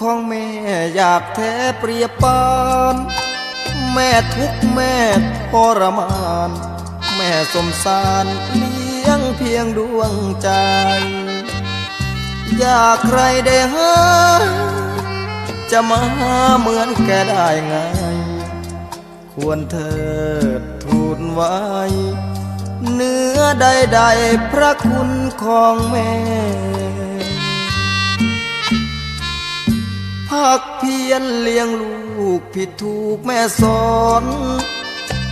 ของแม่อยากแท้เปรียบปาน แม่ทุกแม่ทรมาน แม่สมสารเลี้ยงเพียงดวงใจ อยากใครได้หาจะมาเหมือนแกได้ไง ควรเถิดทูลไว้เนื้อใดๆพระคุณของแม่ ภาคเพียรเลี้ยงลูกผิดถูกแม่สอน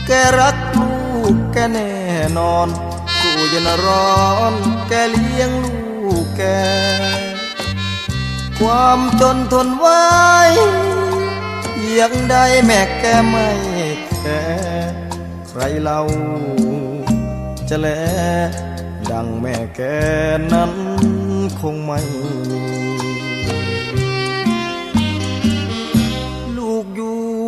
แกรักลูกแกแน่นอนสู้เย็นร้อน แกเลี้ยงลูกแก ความจนทนไว้ยังได้แม่แกไม่แค่ใครเล่าจะแลดังแม่แกนั้นคงไม่มี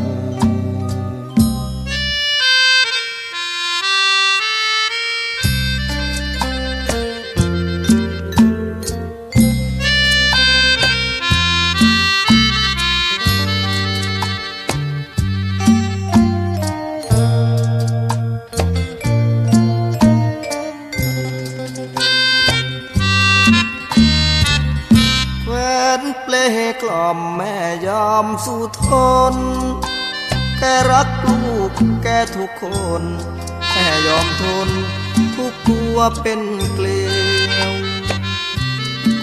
เปลกล่อมแม่ยอมสู้ทน แกรักลูกแกทุกคนแม่ยอมทน ทุกตัวเป็นเกลียว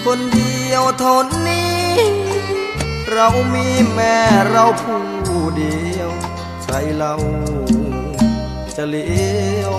คนเดียวท่านี้ เรามีแม่เราผู้เดียว ใครเราจะเลี้ยว